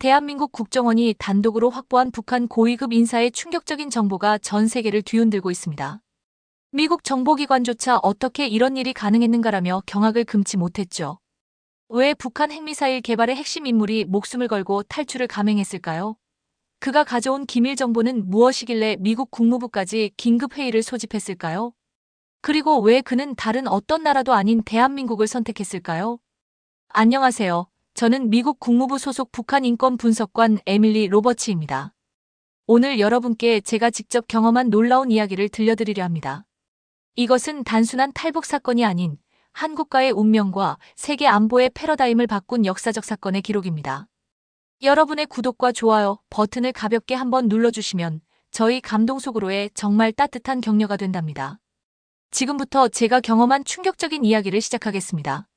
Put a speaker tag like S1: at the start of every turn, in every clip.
S1: 대한민국 국정원이 단독으로 확보한 북한 고위급 인사의 충격적인 정보가 전 세계를 뒤흔들고 있습니다. 미국 정보기관조차 어떻게 이런 일이 가능했는가라며 경악을 금치 못했죠. 왜 북한 핵미사일 개발의 핵심 인물이 목숨을 걸고 탈출을 감행했을까요? 그가 가져온 기밀 정보는 무엇이길래 미국 국무부까지 긴급 회의를 소집했을까요? 그리고 왜 그는 다른 어떤 나라도 아닌 대한민국을 선택했을까요? 안녕하세요. 저는 미국 국무부 소속 북한 인권 분석관 에밀리 로버츠입니다. 오늘 여러분께 제가 직접 경험한 놀라운 이야기를 들려드리려 합니다. 이것은 단순한 탈북 사건이 아닌 한국과의 운명과 세계 안보의 패러다임을 바꾼 역사적 사건의 기록입니다. 여러분의 구독과 좋아요 버튼을 가볍게 한번 눌러주시면 저희 감동 속으로의 정말 따뜻한 격려가 된답니다. 지금부터 제가 경험한 충격적인 이야기를 시작하겠습니다.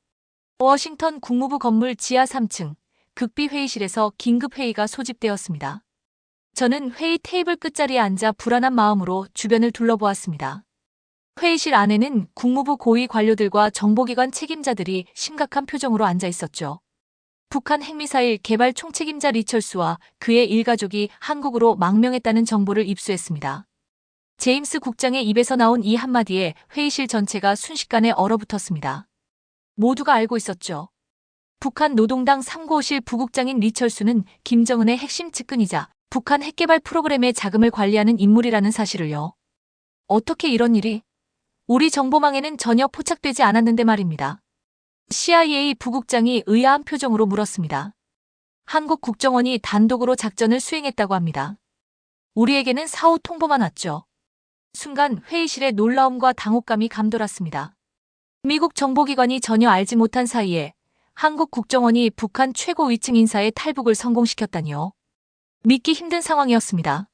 S1: 워싱턴 국무부 건물 지하 3층 극비 회의실에서 긴급 회의가 소집되었습니다. 저는 회의 테이블 끝자리에 앉아 불안한 마음으로 주변을 둘러보았습니다. 회의실 안에는 국무부 고위 관료들과 정보기관 책임자들이 심각한 표정으로 앉아 있었죠. 북한 핵미사일 개발 총책임자 리철수와 그의 일가족이 한국으로 망명했다는 정보를 입수했습니다. 제임스 국장의 입에서 나온 이 한마디에 회의실 전체가 순식간에 얼어붙었습니다. 모두가 알고 있었죠. 북한 노동당 3고실 부국장인 리철수는 김정은의 핵심 측근이자 북한 핵개발 프로그램의 자금을 관리하는 인물이라는 사실을요. 어떻게 이런 일이? 우리 정보망에는 전혀 포착되지 않았는데 말입니다. CIA 부국장이 의아한 표정으로 물었습니다. 한국 국정원이 단독으로 작전을 수행했다고 합니다. 우리에게는 사후 통보만 왔죠. 순간 회의실에 놀라움과 당혹감이 감돌았습니다. 미국 정보기관이 전혀 알지 못한 사이에 한국 국정원이 북한 최고 위층 인사의 탈북을 성공시켰다니요. 믿기 힘든 상황이었습니다.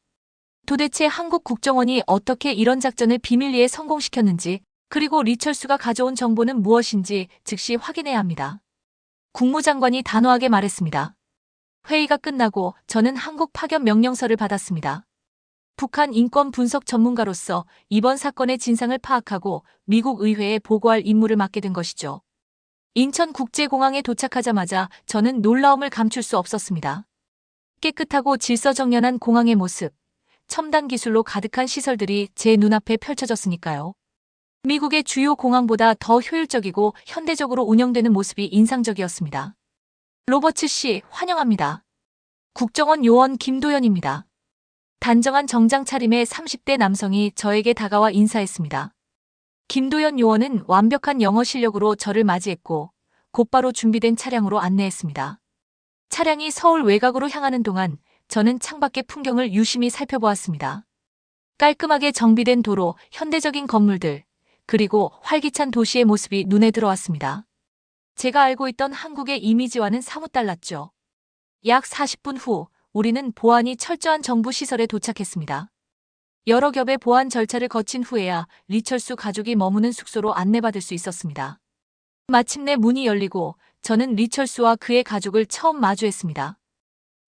S1: 도대체 한국 국정원이 어떻게 이런 작전을 비밀리에 성공시켰는지 그리고 리철수가 가져온 정보는 무엇인지 즉시 확인해야 합니다. 국무장관이 단호하게 말했습니다. 회의가 끝나고 저는 한국 파견 명령서를 받았습니다. 북한 인권 분석 전문가로서 이번 사건의 진상을 파악하고 미국 의회에 보고할 임무를 맡게 된 것이죠. 인천국제공항에 도착하자마자 저는 놀라움을 감출 수 없었습니다. 깨끗하고 질서정연한 공항의 모습, 첨단 기술로 가득한 시설들이 제 눈앞에 펼쳐졌으니까요. 미국의 주요 공항보다 더 효율적이고 현대적으로 운영되는 모습이 인상적이었습니다. 로버츠 씨, 환영합니다. 국정원 요원 김도연입니다. 단정한 정장 차림의 30대 남성이 저에게 다가와 인사했습니다. 김도연 요원은 완벽한 영어 실력으로 저를 맞이했고 곧바로 준비된 차량으로 안내했습니다. 차량이 서울 외곽으로 향하는 동안 저는 창밖의 풍경을 유심히 살펴보았습니다. 깔끔하게 정비된 도로, 현대적인 건물들, 그리고 활기찬 도시의 모습이 눈에 들어왔습니다. 제가 알고 있던 한국의 이미지와는 사뭇 달랐죠. 약 40분 후 우리는 보안이 철저한 정부 시설에 도착했습니다. 여러 겹의 보안 절차를 거친 후에야 리철수 가족이 머무는 숙소로 안내받을 수 있었습니다. 마침내 문이 열리고 저는 리철수와 그의 가족을 처음 마주했습니다.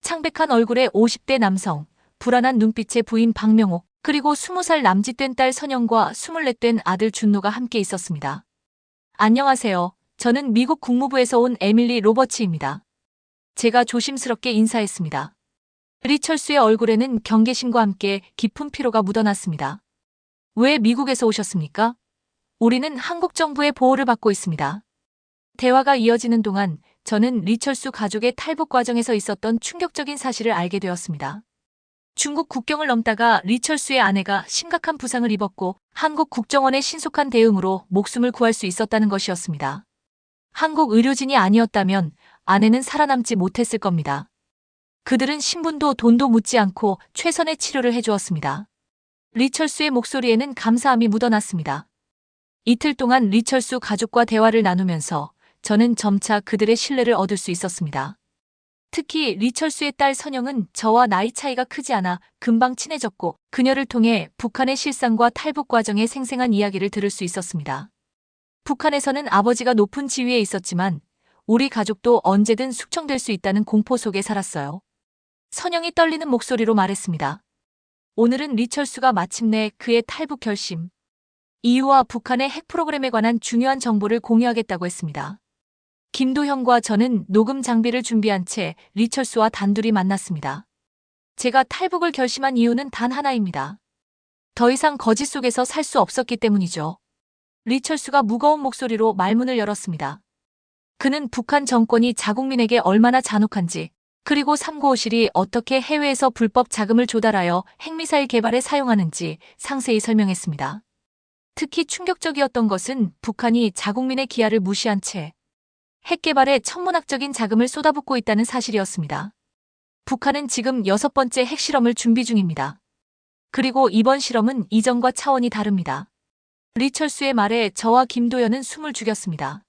S1: 창백한 얼굴의 50대 남성, 불안한 눈빛의 부인 박명옥, 그리고 20살 남짓된 딸 선영과 24된 아들 준노가 함께 있었습니다. 안녕하세요. 저는 미국 국무부에서 온 에밀리 로버츠입니다. 제가 조심스럽게 인사했습니다. 리철수의 얼굴에는 경계심과 함께 깊은 피로가 묻어났습니다. 왜 미국에서 오셨습니까? 우리는 한국 정부의 보호를 받고 있습니다. 대화가 이어지는 동안 저는 리철수 가족의 탈북 과정에서 있었던 충격적인 사실을 알게 되었습니다. 중국 국경을 넘다가 리철수의 아내가 심각한 부상을 입었고 한국 국정원의 신속한 대응으로 목숨을 구할 수 있었다는 것이었습니다. 한국 의료진이 아니었다면 아내는 살아남지 못했을 겁니다. 그들은 신분도 돈도 묻지 않고 최선의 치료를 해주었습니다. 리철수의 목소리에는 감사함이 묻어났습니다. 이틀 동안 리철수 가족과 대화를 나누면서 저는 점차 그들의 신뢰를 얻을 수 있었습니다. 특히 리철수의 딸 선영은 저와 나이 차이가 크지 않아 금방 친해졌고 그녀를 통해 북한의 실상과 탈북 과정의 생생한 이야기를 들을 수 있었습니다. 북한에서는 아버지가 높은 지위에 있었지만 우리 가족도 언제든 숙청될 수 있다는 공포 속에 살았어요. 선영이 떨리는 목소리로 말했습니다. 오늘은 리철수가 마침내 그의 탈북 결심, 이유와 북한의 핵 프로그램에 관한 중요한 정보를 공유하겠다고 했습니다. 김도현과 저는 녹음 장비를 준비한 채 리철수와 단둘이 만났습니다. 제가 탈북을 결심한 이유는 단 하나입니다. 더 이상 거짓 속에서 살 수 없었기 때문이죠. 리철수가 무거운 목소리로 말문을 열었습니다. 그는 북한 정권이 자국민에게 얼마나 잔혹한지, 그리고 삼고오실이 어떻게 해외에서 불법 자금을 조달하여 핵미사일 개발에 사용하는지 상세히 설명했습니다. 특히 충격적이었던 것은 북한이 자국민의 기아를 무시한 채 핵개발에 천문학적인 자금을 쏟아붓고 있다는 사실이었습니다. 북한은 지금 여섯 번째 핵실험을 준비 중입니다. 그리고 이번 실험은 이전과 차원이 다릅니다. 리철수의 말에 저와 김도연은 숨을 죽였습니다.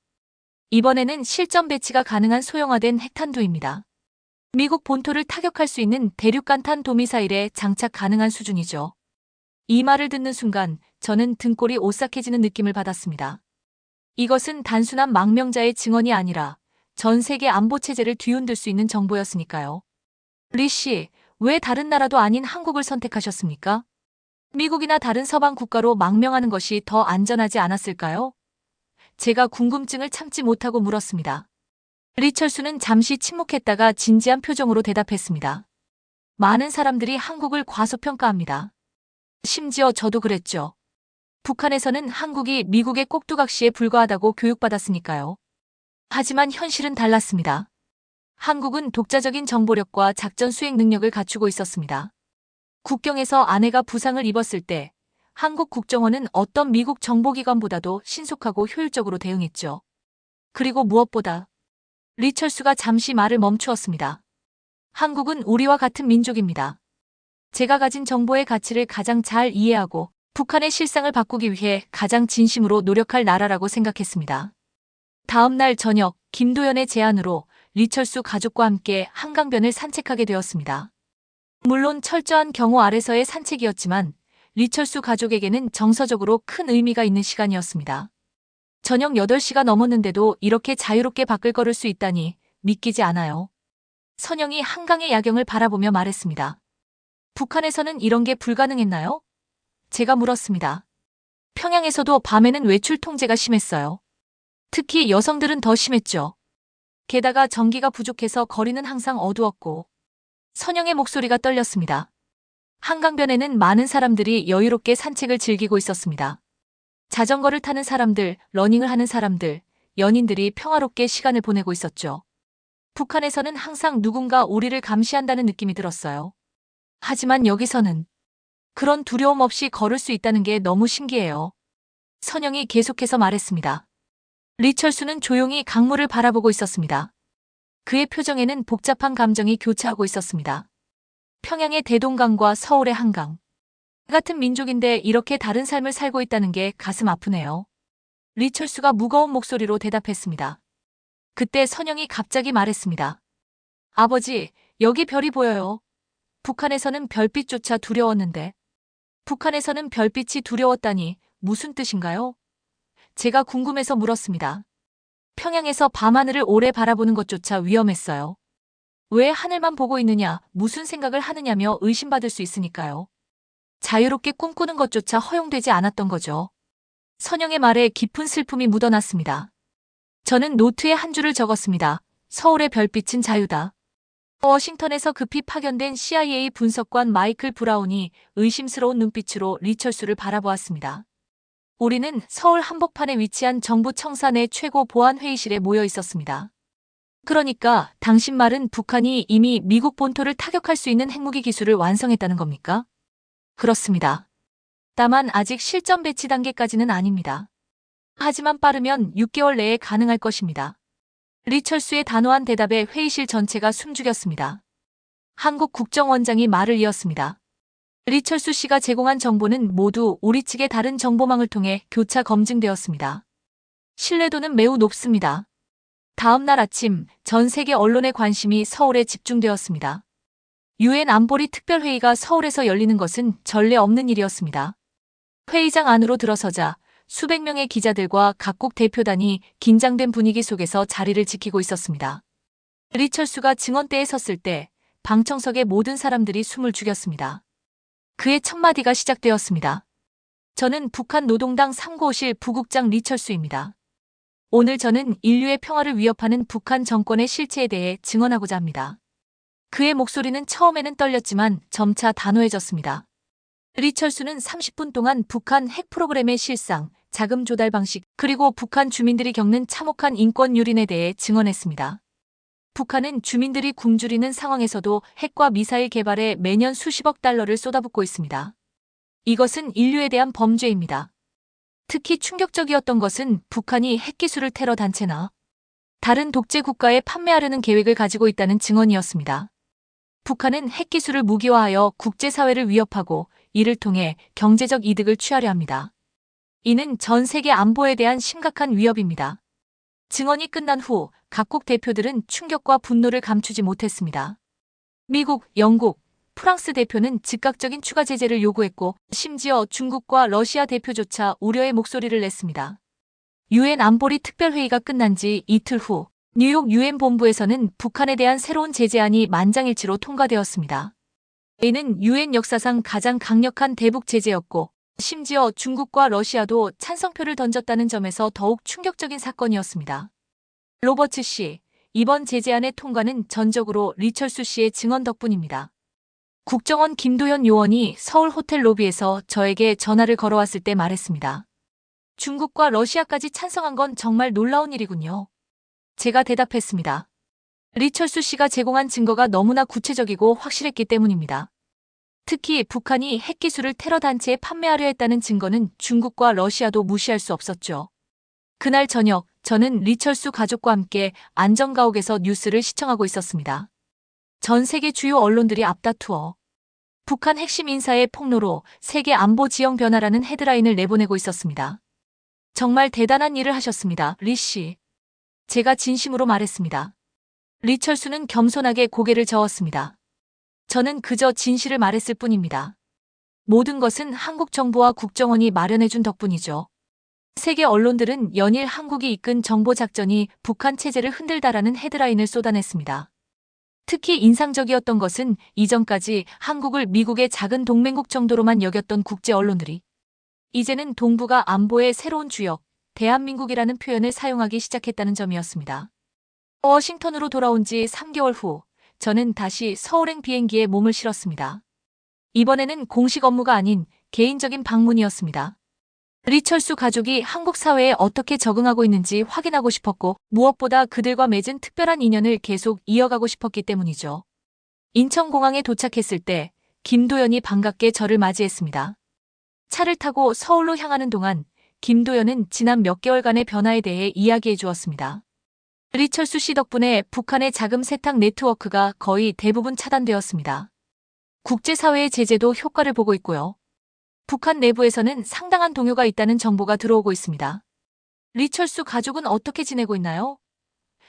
S1: 이번에는 실전 배치가 가능한 소형화된 핵탄두입니다. 미국 본토를 타격할 수 있는 대륙간탄 도미사일에 장착 가능한 수준이죠. 이 말을 듣는 순간 저는 등골이 오싹해지는 느낌을 받았습니다. 이것은 단순한 망명자의 증언이 아니라 전 세계 안보 체제를 뒤흔들 수 있는 정보였으니까요. 리 씨, 왜 다른 나라도 아닌 한국을 선택하셨습니까? 미국이나 다른 서방 국가로 망명하는 것이 더 안전하지 않았을까요? 제가 궁금증을 참지 못하고 물었습니다. 리철수는 잠시 침묵했다가 진지한 표정으로 대답했습니다. 많은 사람들이 한국을 과소평가합니다. 심지어 저도 그랬죠. 북한에서는 한국이 미국의 꼭두각시에 불과하다고 교육받았으니까요. 하지만 현실은 달랐습니다. 한국은 독자적인 정보력과 작전 수행 능력을 갖추고 있었습니다. 국경에서 아내가 부상을 입었을 때 한국 국정원은 어떤 미국 정보기관보다도 신속하고 효율적으로 대응했죠. 그리고 무엇보다 리철수가 잠시 말을 멈추었습니다. 한국은 우리와 같은 민족입니다. 제가 가진 정보의 가치를 가장 잘 이해하고 북한의 실상을 바꾸기 위해 가장 진심으로 노력할 나라라고 생각했습니다. 다음 날 저녁 김도연의 제안으로 리철수 가족과 함께 한강변을 산책하게 되었습니다. 물론 철저한 경호 아래서의 산책이었지만 리철수 가족에게는 정서적으로 큰 의미가 있는 시간이었습니다. 저녁 8시가 넘었는데도 이렇게 자유롭게 밖을 걸을 수 있다니 믿기지 않아요. 선영이 한강의 야경을 바라보며 말했습니다. 북한에서는 이런 게 불가능했나요? 제가 물었습니다. 평양에서도 밤에는 외출 통제가 심했어요. 특히 여성들은 더 심했죠. 게다가 전기가 부족해서 거리는 항상 어두웠고 선영의 목소리가 떨렸습니다. 한강변에는 많은 사람들이 여유롭게 산책을 즐기고 있었습니다. 자전거를 타는 사람들, 러닝을 하는 사람들, 연인들이 평화롭게 시간을 보내고 있었죠. 북한에서는 항상 누군가 우리를 감시한다는 느낌이 들었어요. 하지만 여기서는 그런 두려움 없이 걸을 수 있다는 게 너무 신기해요. 선영이 계속해서 말했습니다. 리철수는 조용히 강물을 바라보고 있었습니다. 그의 표정에는 복잡한 감정이 교차하고 있었습니다. 평양의 대동강과 서울의 한강. 같은 민족인데 이렇게 다른 삶을 살고 있다는 게 가슴 아프네요. 리철수가 무거운 목소리로 대답했습니다. 그때 선영이 갑자기 말했습니다. 아버지, 여기 별이 보여요. 북한에서는 별빛조차 두려웠는데. 북한에서는 별빛이 두려웠다니 무슨 뜻인가요? 제가 궁금해서 물었습니다. 평양에서 밤하늘을 오래 바라보는 것조차 위험했어요. 왜 하늘만 보고 있느냐, 무슨 생각을 하느냐며 의심받을 수 있으니까요. 자유롭게 꿈꾸는 것조차 허용되지 않았던 거죠. 선영의 말에 깊은 슬픔이 묻어났습니다. 저는 노트에 한 줄을 적었습니다. 서울의 별빛은 자유다. 워싱턴에서 급히 파견된 CIA 분석관 마이클 브라운이 의심스러운 눈빛으로 리철수를 바라보았습니다. 우리는 서울 한복판에 위치한 정부 내 최고 보안 회의실에 모여 있었습니다. 그러니까 당신 말은 북한이 이미 미국 본토를 타격할 수 있는 핵무기 기술을 완성했다는 겁니까? 그렇습니다. 다만 아직 실전 배치 단계까지는 아닙니다. 하지만 빠르면 6개월 내에 가능할 것입니다. 리철수의 단호한 대답에 회의실 전체가 숨죽였습니다. 한국 국정원장이 말을 이었습니다. 리철수 씨가 제공한 정보는 모두 우리 측의 다른 정보망을 통해 교차 검증되었습니다. 신뢰도는 매우 높습니다. 다음 날 아침 전 세계 언론의 관심이 서울에 집중되었습니다. 유엔 안보리 특별회의가 서울에서 열리는 것은 전례 없는 일이었습니다. 회의장 안으로 들어서자 수백 명의 기자들과 각국 대표단이 긴장된 분위기 속에서 자리를 지키고 있었습니다. 리철수가 증언대에 섰을 때 방청석의 모든 사람들이 숨을 죽였습니다. 그의 첫 마디가 시작되었습니다. 저는 북한 노동당 3고실 부국장 리철수입니다. 오늘 저는 인류의 평화를 위협하는 북한 정권의 실체에 대해 증언하고자 합니다. 그의 목소리는 처음에는 떨렸지만 점차 단호해졌습니다. 리철수는 30분 동안 북한 핵 프로그램의 실상, 자금 조달 방식, 그리고 북한 주민들이 겪는 참혹한 인권 유린에 대해 증언했습니다. 북한은 주민들이 굶주리는 상황에서도 핵과 미사일 개발에 매년 수십억 달러를 쏟아붓고 있습니다. 이것은 인류에 대한 범죄입니다. 특히 충격적이었던 것은 북한이 핵기술을 테러 단체나 다른 독재 국가에 판매하려는 계획을 가지고 있다는 증언이었습니다. 북한은 핵기술을 무기화하여 국제사회를 위협하고 이를 통해 경제적 이득을 취하려 합니다. 이는 전 세계 안보에 대한 심각한 위협입니다. 증언이 끝난 후 각국 대표들은 충격과 분노를 감추지 못했습니다. 미국, 영국, 프랑스 대표는 즉각적인 추가 제재를 요구했고 심지어 중국과 러시아 대표조차 우려의 목소리를 냈습니다. 유엔 안보리 특별회의가 끝난 지 이틀 후 뉴욕 유엔 본부에서는 북한에 대한 새로운 제재안이 만장일치로 통과되었습니다. 이는 유엔 역사상 가장 강력한 대북 제재였고 심지어 중국과 러시아도 찬성표를 던졌다는 점에서 더욱 충격적인 사건이었습니다. 로버츠 씨, 이번 제재안의 통과는 전적으로 리철수 씨의 증언 덕분입니다. 국정원 김도현 요원이 서울 호텔 로비에서 저에게 전화를 걸어왔을 때 말했습니다. 중국과 러시아까지 찬성한 건 정말 놀라운 일이군요. 제가 대답했습니다. 리철수 씨가 제공한 증거가 너무나 구체적이고 확실했기 때문입니다. 특히 북한이 핵기술을 테러 단체에 판매하려 했다는 증거는 중국과 러시아도 무시할 수 없었죠. 그날 저녁, 저는 리철수 가족과 함께 안전가옥에서 뉴스를 시청하고 있었습니다. 전 세계 주요 언론들이 앞다투어 북한 핵심 인사의 폭로로 세계 안보 지형 변화라는 헤드라인을 내보내고 있었습니다. 정말 대단한 일을 하셨습니다, 리 씨. 제가 진심으로 말했습니다. 리철수는 겸손하게 고개를 저었습니다. 저는 그저 진실을 말했을 뿐입니다. 모든 것은 한국 정부와 국정원이 마련해준 덕분이죠. 세계 언론들은 연일 한국이 이끈 정보 작전이 북한 체제를 흔들다라는 헤드라인을 쏟아냈습니다. 특히 인상적이었던 것은 이전까지 한국을 미국의 작은 동맹국 정도로만 여겼던 국제 언론들이 이제는 동북아 안보의 새로운 주역, 대한민국이라는 표현을 사용하기 시작했다는 점이었습니다. 워싱턴으로 돌아온 지 3개월 후 저는 다시 서울행 비행기에 몸을 실었습니다. 이번에는 공식 업무가 아닌 개인적인 방문이었습니다. 리철수 가족이 한국 사회에 어떻게 적응하고 있는지 확인하고 싶었고 무엇보다 그들과 맺은 특별한 인연을 계속 이어가고 싶었기 때문이죠. 인천공항에 도착했을 때 김도연이 반갑게 저를 맞이했습니다. 차를 타고 서울로 향하는 동안 김도연은 지난 몇 개월간의 변화에 대해 이야기해 주었습니다. 리철수 씨 덕분에 북한의 자금 세탁 네트워크가 거의 대부분 차단되었습니다. 국제사회의 제재도 효과를 보고 있고요. 북한 내부에서는 상당한 동요가 있다는 정보가 들어오고 있습니다. 리철수 가족은 어떻게 지내고 있나요?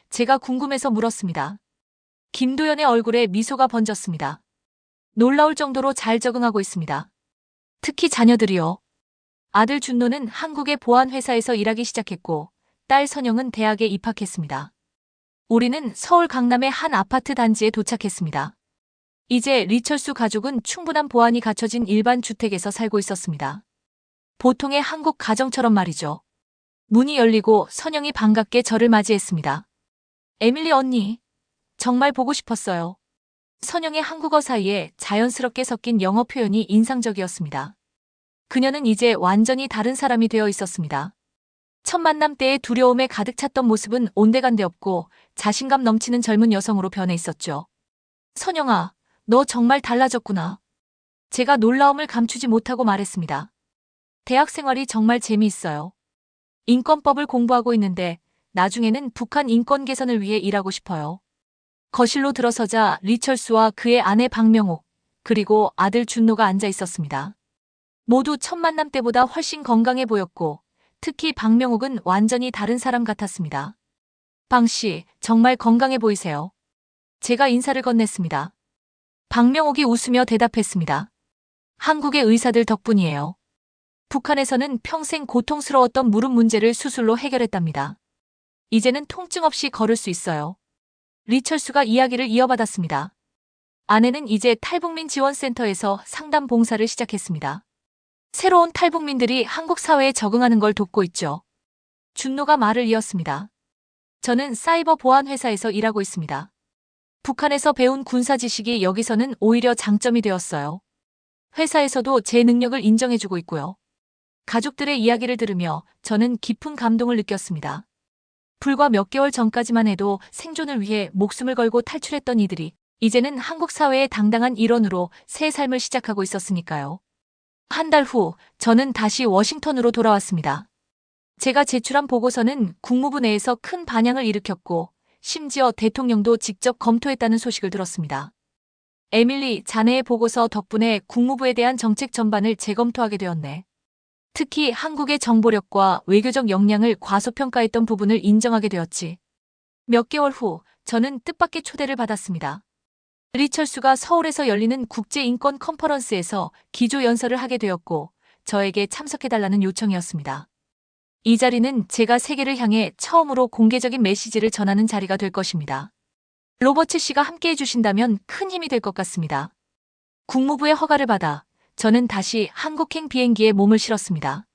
S1: 제가 궁금해서 물었습니다. 김도연의 얼굴에 미소가 번졌습니다. 놀라울 정도로 잘 적응하고 있습니다. 특히 자녀들이요. 아들 준노는 한국의 보안회사에서 일하기 시작했고, 딸 선영은 대학에 입학했습니다. 우리는 서울 강남의 한 아파트 단지에 도착했습니다. 이제 리철수 가족은 충분한 보안이 갖춰진 일반 주택에서 살고 있었습니다. 보통의 한국 가정처럼 말이죠. 문이 열리고 선영이 반갑게 저를 맞이했습니다. 에밀리 언니, 정말 보고 싶었어요. 선영의 한국어 사이에 자연스럽게 섞인 영어 표현이 인상적이었습니다. 그녀는 이제 완전히 다른 사람이 되어 있었습니다. 첫 만남 때의 두려움에 가득 찼던 모습은 온데간데 없고 자신감 넘치는 젊은 여성으로 변해 있었죠. 선영아, 너 정말 달라졌구나. 제가 놀라움을 감추지 못하고 말했습니다. 대학 생활이 정말 재미있어요. 인권법을 공부하고 있는데 나중에는 북한 인권 개선을 위해 일하고 싶어요. 거실로 들어서자 리철수와 그의 아내 박명옥, 그리고 아들 준노가 앉아 있었습니다. 모두 첫 만남 때보다 훨씬 건강해 보였고, 특히 박명옥은 완전히 다른 사람 같았습니다. 방 씨, 정말 건강해 보이세요. 제가 인사를 건넸습니다. 박명옥이 웃으며 대답했습니다. 한국의 의사들 덕분이에요. 북한에서는 평생 고통스러웠던 무릎 문제를 수술로 해결했답니다. 이제는 통증 없이 걸을 수 있어요. 리철수가 이야기를 이어받았습니다. 아내는 이제 탈북민 지원센터에서 상담 봉사를 시작했습니다. 새로운 탈북민들이 한국 사회에 적응하는 걸 돕고 있죠. 준노가 말을 이었습니다. 저는 사이버 보안 회사에서 일하고 있습니다. 북한에서 배운 군사 지식이 여기서는 오히려 장점이 되었어요. 회사에서도 제 능력을 인정해주고 있고요. 가족들의 이야기를 들으며 저는 깊은 감동을 느꼈습니다. 불과 몇 개월 전까지만 해도 생존을 위해 목숨을 걸고 탈출했던 이들이 이제는 한국 사회의 당당한 일원으로 새 삶을 시작하고 있었으니까요. 한 달 후 저는 다시 워싱턴으로 돌아왔습니다. 제가 제출한 보고서는 국무부 내에서 큰 반향을 일으켰고 심지어 대통령도 직접 검토했다는 소식을 들었습니다. 에밀리 자네의 보고서 덕분에 국무부에 대한 정책 전반을 재검토하게 되었네. 특히 한국의 정보력과 외교적 역량을 과소평가했던 부분을 인정하게 되었지. 몇 개월 후 저는 뜻밖의 초대를 받았습니다. 리철수가 서울에서 열리는 국제인권 컨퍼런스에서 기조 연설을 하게 되었고 저에게 참석해달라는 요청이었습니다. 이 자리는 제가 세계를 향해 처음으로 공개적인 메시지를 전하는 자리가 될 것입니다. 로버츠 씨가 함께 해주신다면 큰 힘이 될 것 같습니다. 국무부의 허가를 받아 저는 다시 한국행 비행기에 몸을 실었습니다.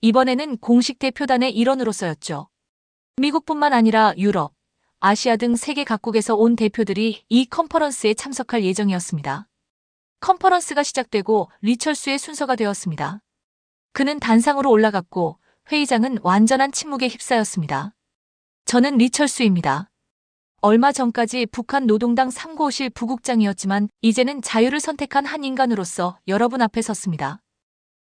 S1: 이번에는 공식 대표단의 일원으로서였죠. 미국뿐만 아니라 유럽, 아시아 등 세계 각국에서 온 대표들이 이 컨퍼런스에 참석할 예정이었습니다. 컨퍼런스가 시작되고 리철수의 순서가 되었습니다. 그는 단상으로 올라갔고 회의장은 완전한 침묵에 휩싸였습니다. 저는 리철수입니다. 얼마 전까지 북한 노동당 3고실 부국장이었지만 이제는 자유를 선택한 한 인간으로서 여러분 앞에 섰습니다.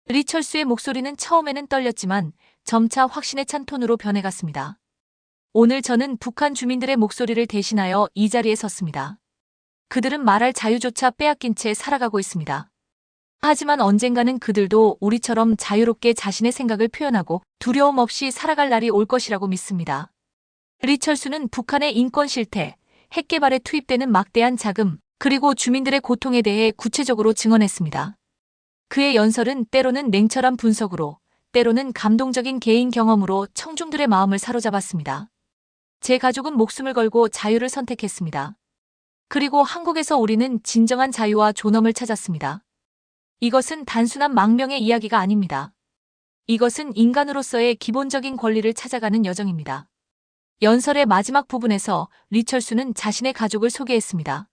S1: 리철수의 목소리는 처음에는 떨렸지만 점차 확신에 찬 톤으로 변해갔습니다. 오늘 저는 북한 주민들의 목소리를 대신하여 이 자리에 섰습니다. 그들은 말할 자유조차 빼앗긴 채 살아가고 있습니다. 하지만 언젠가는 그들도 우리처럼 자유롭게 자신의 생각을 표현하고 두려움 없이 살아갈 날이 올 것이라고 믿습니다. 리철수는 북한의 인권 실태, 핵 개발에 투입되는 막대한 자금, 그리고 주민들의 고통에 대해 구체적으로 증언했습니다. 그의 연설은 때로는 냉철한 분석으로, 때로는 감동적인 개인 경험으로 청중들의 마음을 사로잡았습니다. 제 가족은 목숨을 걸고 자유를 선택했습니다. 그리고 한국에서 우리는 진정한 자유와 존엄을 찾았습니다. 이것은 단순한 망명의 이야기가 아닙니다. 이것은 인간으로서의 기본적인 권리를 찾아가는 여정입니다. 연설의 마지막 부분에서 리철수는 자신의 가족을 소개했습니다.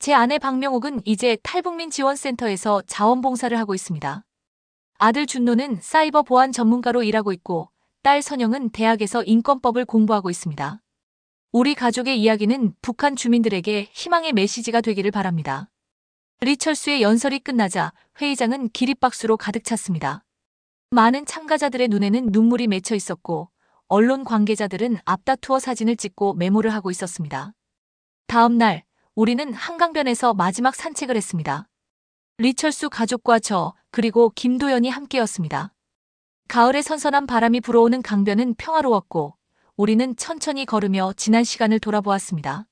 S1: 제 아내 박명옥은 이제 탈북민 지원센터에서 자원봉사를 하고 있습니다. 아들 준노는 사이버 보안 전문가로 일하고 있고 딸 선영은 대학에서 인권법을 공부하고 있습니다. 우리 가족의 이야기는 북한 주민들에게 희망의 메시지가 되기를 바랍니다. 리철수의 연설이 끝나자 회의장은 기립박수로 가득 찼습니다. 많은 참가자들의 눈에는 눈물이 맺혀 있었고 언론 관계자들은 앞다투어 사진을 찍고 메모를 하고 있었습니다. 다음 날 우리는 한강변에서 마지막 산책을 했습니다. 리철수 가족과 저 그리고 김도연이 함께였습니다. 가을에 선선한 바람이 불어오는 강변은 평화로웠고 우리는 천천히 걸으며 지난 시간을 돌아보았습니다.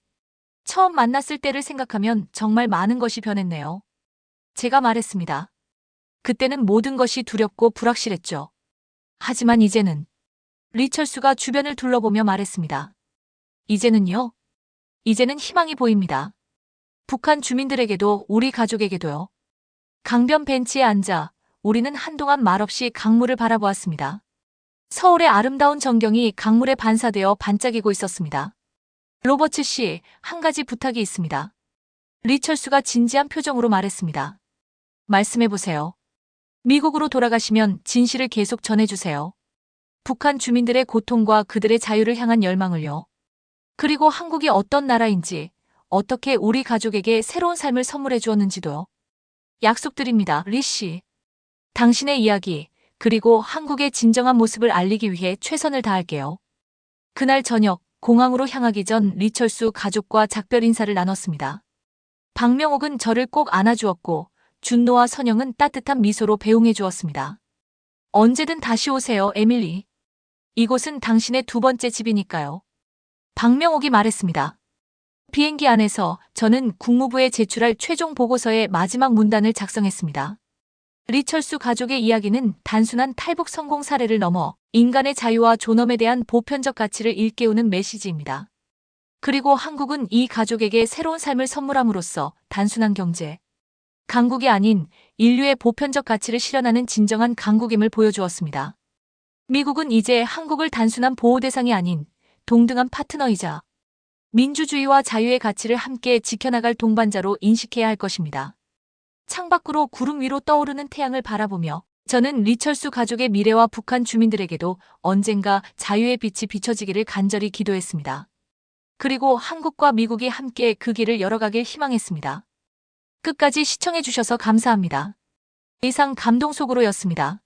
S1: 처음 만났을 때를 생각하면 정말 많은 것이 변했네요. 제가 말했습니다. 그때는 모든 것이 두렵고 불확실했죠. 하지만 이제는 리철수가 주변을 둘러보며 말했습니다. 이제는요? 이제는 희망이 보입니다. 북한 주민들에게도 우리 가족에게도요. 강변 벤치에 앉아 우리는 한동안 말없이 강물을 바라보았습니다. 서울의 아름다운 전경이 강물에 반사되어 반짝이고 있었습니다. 로버츠 씨, 한 가지 부탁이 있습니다. 리철수가 진지한 표정으로 말했습니다. 말씀해보세요. 미국으로 돌아가시면 진실을 계속 전해주세요. 북한 주민들의 고통과 그들의 자유를 향한 열망을요. 그리고 한국이 어떤 나라인지, 어떻게 우리 가족에게 새로운 삶을 선물해 주었는지도요. 약속드립니다, 리 씨. 당신의 이야기, 그리고 한국의 진정한 모습을 알리기 위해 최선을 다할게요. 그날 저녁, 공항으로 향하기 전 리철수 가족과 작별 인사를 나눴습니다. 박명옥은 저를 꼭 안아주었고, 준노와 선영은 따뜻한 미소로 배웅해 주었습니다. 언제든 다시 오세요, 에밀리. 이곳은 당신의 두 번째 집이니까요. 박명옥이 말했습니다. 비행기 안에서 저는 국무부에 제출할 최종 보고서의 마지막 문단을 작성했습니다. 리철수 가족의 이야기는 단순한 탈북 성공 사례를 넘어 인간의 자유와 존엄에 대한 보편적 가치를 일깨우는 메시지입니다. 그리고 한국은 이 가족에게 새로운 삶을 선물함으로써 단순한 경제, 강국이 아닌 인류의 보편적 가치를 실현하는 진정한 강국임을 보여주었습니다. 미국은 이제 한국을 단순한 보호 대상이 아닌 동등한 파트너이자 민주주의와 자유의 가치를 함께 지켜나갈 동반자로 인식해야 할 것입니다. 창밖으로 구름 위로 떠오르는 태양을 바라보며 저는 리철수 가족의 미래와 북한 주민들에게도 언젠가 자유의 빛이 비춰지기를 간절히 기도했습니다. 그리고 한국과 미국이 함께 그 길을 열어가길 희망했습니다. 끝까지 시청해주셔서 감사합니다. 이상 감동 속으로였습니다.